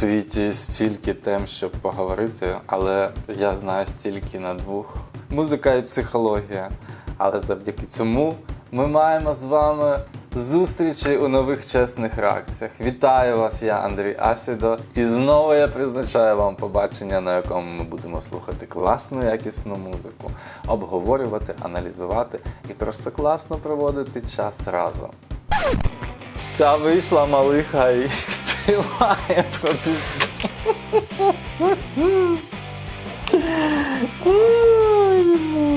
світі стільки тем, щоб поговорити, але я знаю стільки на двох. Музика і психологія. Але завдяки цьому ми маємо з вами зустрічі у нових чесних реакціях. Вітаю вас, я Андрій Асідо. І знову я призначаю вам побачення, на якому ми будемо слухати класну якісну музику, обговорювати, аналізувати і просто класно проводити час разом. Ця вийшла малиха і співає про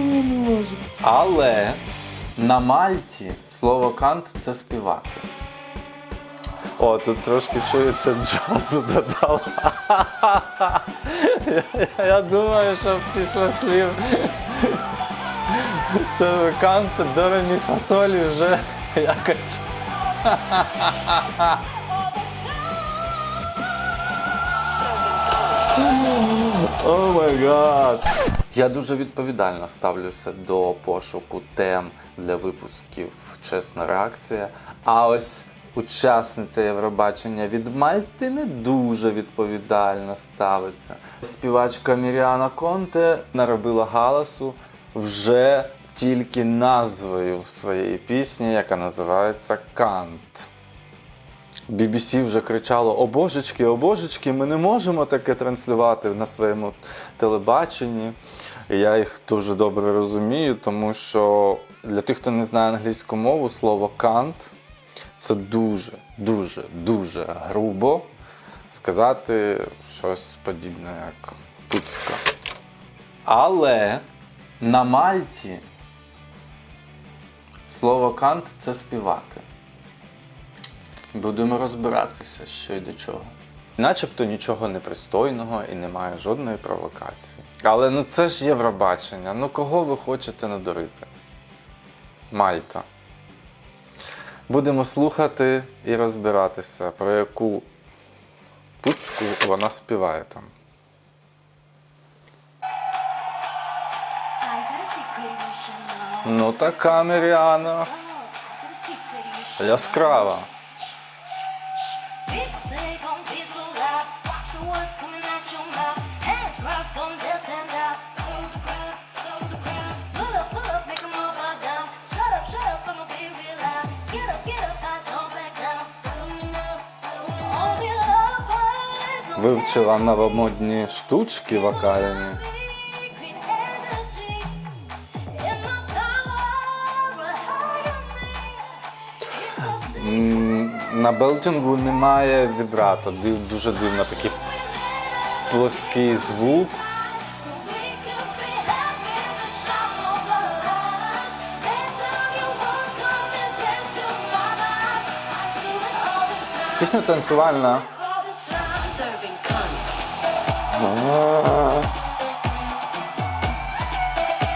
не можу. Але на Мальті слово кант це співати. О, тут трошки чується джазу додала. Я, я думаю, що після слів це кант до ре, мі, фа, солі вже якось. О май гад! Я дуже відповідально ставлюся до пошуку тем для випусків Чесна реакція. А ось учасниця Євробачення від Мальти не дуже відповідально ставиться. Співачка Міріана Конте наробила галасу вже тільки назвою своєї пісні, яка називається Кант. BBC вже кричало: О божечки, о божечки, ми не можемо таке транслювати на своєму телебаченні. І я їх дуже добре розумію, тому що для тих, хто не знає англійську мову, слово кант це дуже, дуже, дуже грубо сказати щось подібне, як пуцька. Але на Мальті слово кант це співати. Будемо розбиратися, що й до чого. Начебто нічого непристойного і немає жодної провокації. Але ну це ж Євробачення. Ну кого ви хочете надурити? Мальта. Будемо слухати і розбиратися, про яку пуцьку вона співає там. Ну така Міріана. Яскрава. Вивчила новомодні штучки вокальні. На белтінгу немає вібрато. Дуже дивно такий плоский звук. Пісня танцювальна.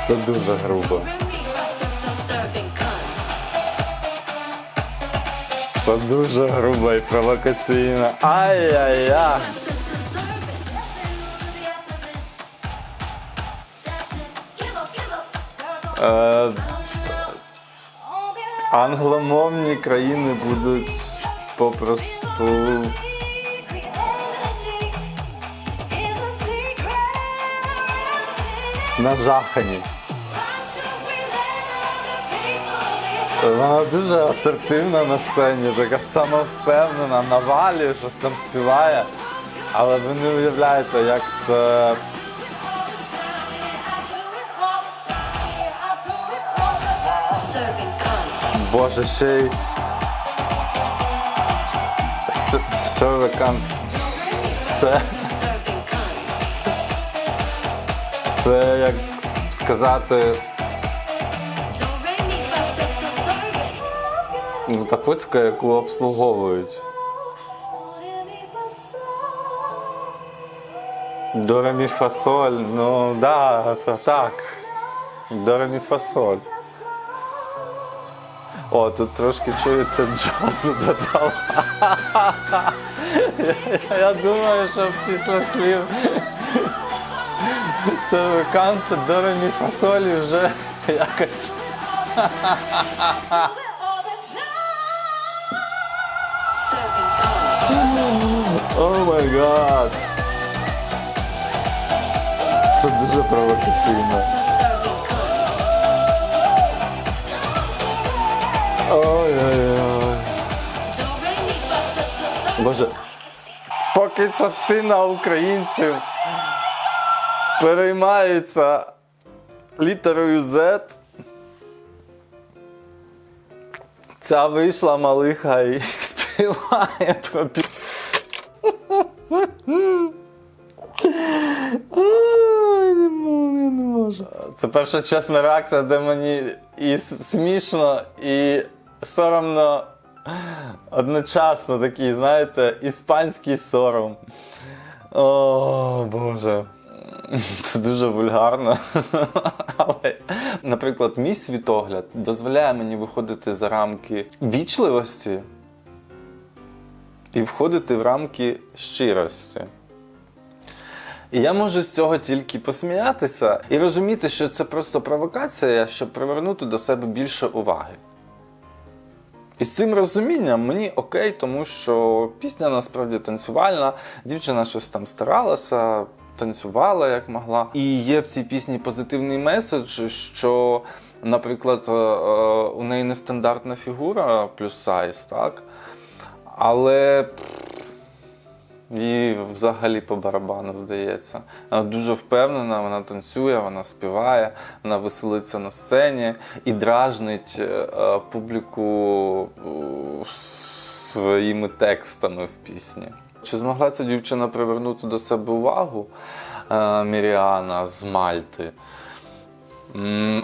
Це дуже грубо. Це дуже грубо і провокаційно. Ай-яй-яй. Е, англомовні країни будуть попросту нажахані. Вона дуже асертивна на сцені, така самовпевнена, навалює, щось там співає. Але ви не уявляєте, як це Боже, ще й Сервикант. Це, це як сказати, ну, та пицька, яку обслуговують. До ре, мі, фа, ну да, це так. До ре, мі, фа, соль. О, тут трошки чується джазу додала. Я думаю, що після слів це кант до мі, вже якось. О май гад! Це дуже провокаційно. Ой-ой-ой. Боже. Поки частина українців переймається літерою Z, ця вийшла малиха і співає про пі... Ай, не можу, я не можу. Це перша чесна реакція, де мені і смішно, і соромно одночасно такий, знаєте, іспанський сором. О, Боже. Це дуже вульгарно. Але, наприклад, мій світогляд дозволяє мені виходити за рамки вічливості і входити в рамки щирості. І я можу з цього тільки посміятися і розуміти, що це просто провокація, щоб привернути до себе більше уваги. І з цим розумінням мені окей, тому що пісня насправді танцювальна, дівчина щось там старалася, танцювала як могла. І є в цій пісні позитивний меседж, що, наприклад, е, е, у неї нестандартна фігура плюс сайз, так? Але їй взагалі по барабану здається. Вона дуже впевнена, вона танцює, вона співає, вона веселиться на сцені і дражнить е, публіку своїми текстами в пісні. Чи змогла ця дівчина привернути до себе увагу е, Міріана з Мальти?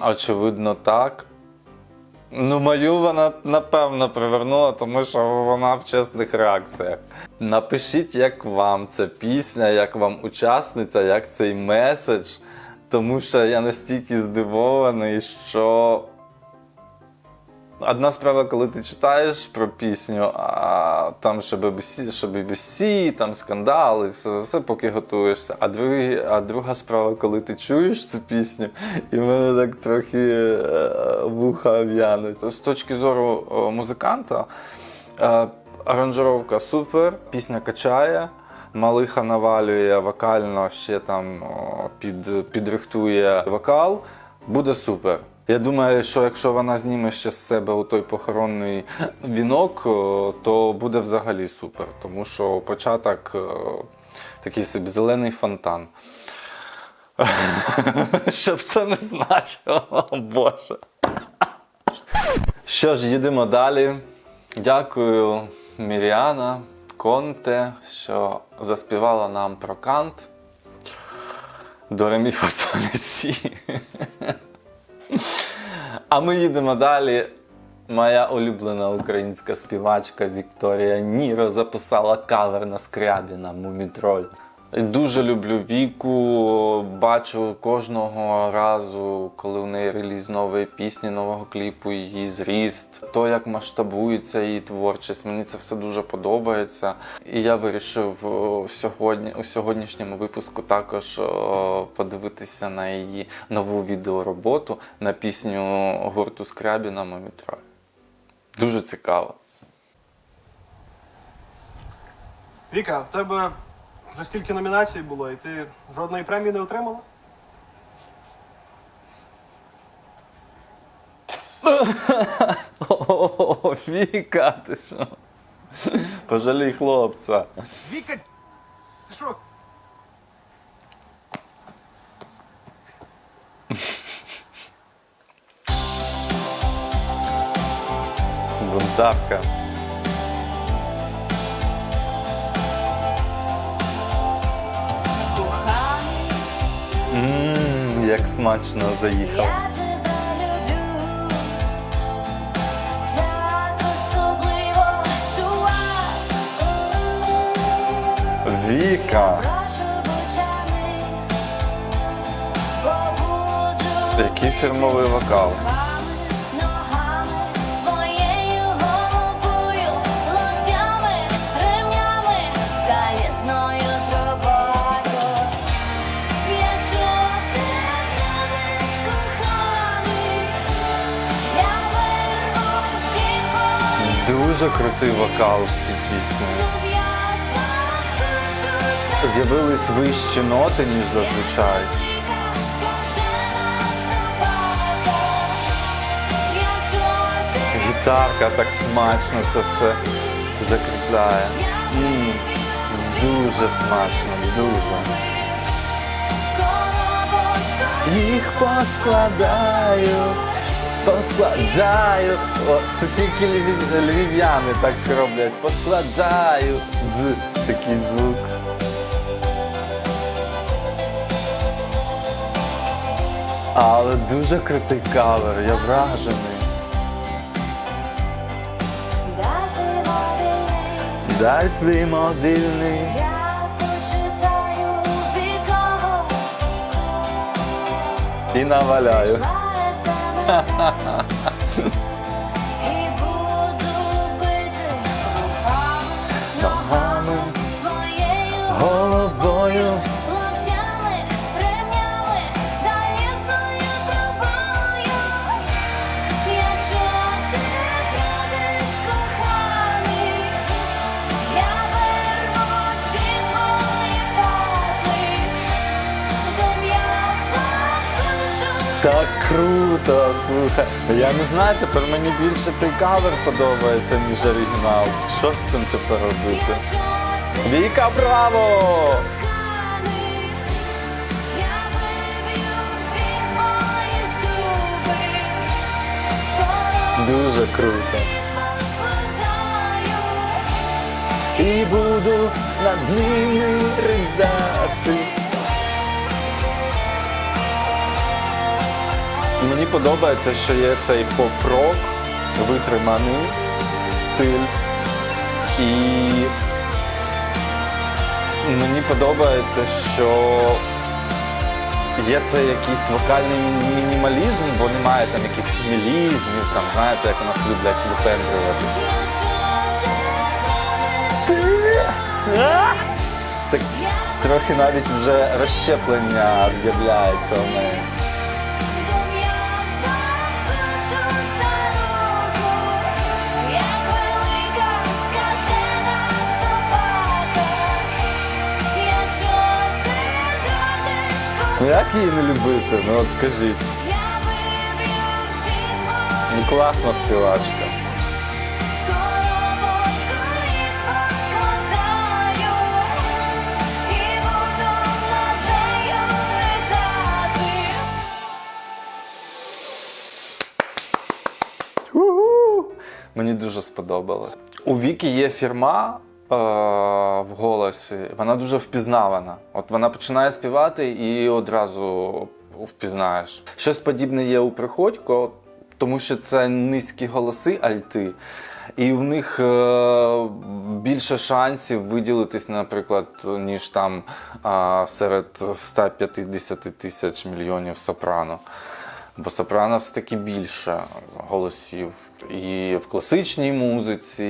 Очевидно, так. Ну, мою вона напевно привернула, тому що вона в чесних реакціях. Напишіть, як вам ця пісня, як вам учасниця, як цей меседж. Тому що я настільки здивований, що одна справа, коли ти читаєш про пісню, а там ще BBC, що BBC, там скандали, все, все поки готуєшся. А, другі, а друга справа, коли ти чуєш цю пісню, і в мене так трохи е, вуха в'януть. З точки зору е, музиканта, е, аранжировка супер, пісня качає. Малиха навалює вокально, ще там під, підрихтує вокал. Буде супер. Я думаю, що якщо вона зніме ще з себе у той похоронний вінок, то буде взагалі супер. Тому що початок такий собі зелений фонтан. Щоб це не значило, Боже. Що ж, їдемо далі. Дякую, Міріана, Конте, що заспівала нам про Кант. До ремі фасолі сі. А ми їдемо далі. Моя улюблена українська співачка Вікторія Ніро записала кавер на Скрябіна Мумітроль. Дуже люблю Віку, бачу кожного разу, коли в неї реліз нової пісні, нового кліпу, її зріст, то як масштабується її творчість. Мені це все дуже подобається. І я вирішив сьогодні, у сьогоднішньому випуску також подивитися на її нову відеороботу на пісню гурту Скрябіна Мумітроль. Дуже цікаво. Віка, в тебе вже стільки номінацій було, і ти жодної премії не отримала? О, Віка, ти що? Пожалій хлопця. Віка, ти що? Бунтарка. Ммм, як смачно заїхав. Віка. Який фірмовий вокал. Дуже крутий вокал в цій пісні. з'явились вищі ноти, ніж зазвичай. Гітарка так смачно це все закріпляє. М, Дуже смачно, дуже. Їх поскладаю, поскладаю. О, це тільки львів- львів'яни так роблять. Поскладаю. Дз, такий звук. Але дуже крутий кавер, я вражений. Дай свій мобільний. Я почитаю вікова, І наваляю. 哈哈哈哈 круто, слухай. Я не знаю, тепер мені більше цей кавер подобається, ніж оригінал. Що з цим тепер робити? Віка, браво! Дуже круто. І буду над ними ридати. Мені подобається, що є цей поп-рок, витриманий стиль. І мені подобається, що є цей якийсь вокальний мінімалізм, бо немає там якихось мелізмів, там, знаєте, як у нас люблять випендрюватися. Так трохи навіть вже розщеплення з'являється у неї. Ну як її не любити? Ну от скажіть. Ну класна співачка. Мені дуже сподобалось. У Вікі є фірма в голосі, вона дуже впізнавана. От вона починає співати і одразу впізнаєш. Щось подібне є у Приходько, тому що це низькі голоси альти. І в них е, більше шансів виділитись, наприклад, ніж там е, серед 150 тисяч мільйонів сопрано. Бо сопрано все таки більше голосів і в класичній музиці,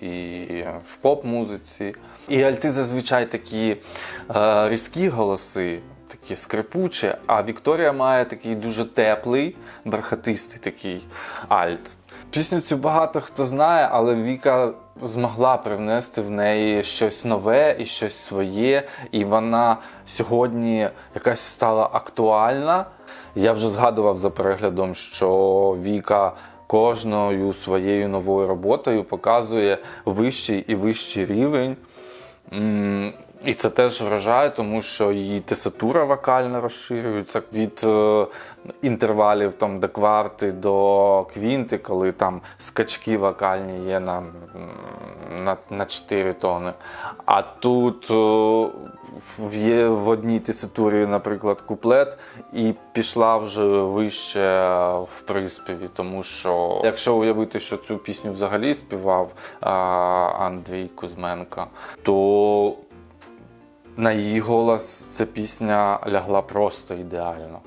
і в поп-музиці. І альти зазвичай такі е, різкі голоси, такі скрипучі, а Вікторія має такий дуже теплий, бархатистий такий альт. Пісню цю багато хто знає, але Віка змогла привнести в неї щось нове і щось своє, і вона сьогодні якась стала актуальна. Я вже згадував за переглядом, що Віка кожною своєю новою роботою показує вищий і вищий рівень. І це теж вражає, тому що її тесатура вокальна розширюється від е, інтервалів там, до кварти до квінти, коли там скачки вокальні є на, на, на 4 тони. А тут е, в- є в одній тесатурі, наприклад, куплет, і пішла вже вище в приспіві. Тому що, якщо уявити, що цю пісню взагалі співав а, Андрій Кузьменко, то на її голос ця пісня лягла просто ідеально.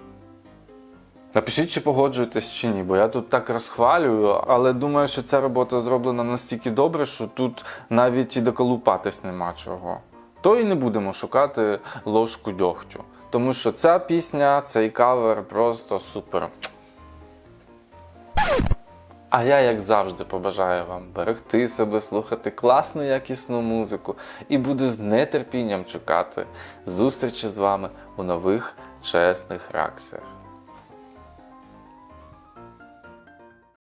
Напишіть, чи погоджуєтесь чи ні, бо я тут так розхвалюю, але думаю, що ця робота зроблена настільки добре, що тут навіть і доколупатись нема чого. То і не будемо шукати ложку дьогтю. Тому що ця пісня, цей кавер просто супер. А я, як завжди, побажаю вам берегти себе, слухати класну якісну музику і буду з нетерпінням чекати зустрічі з вами у нових чесних реакціях.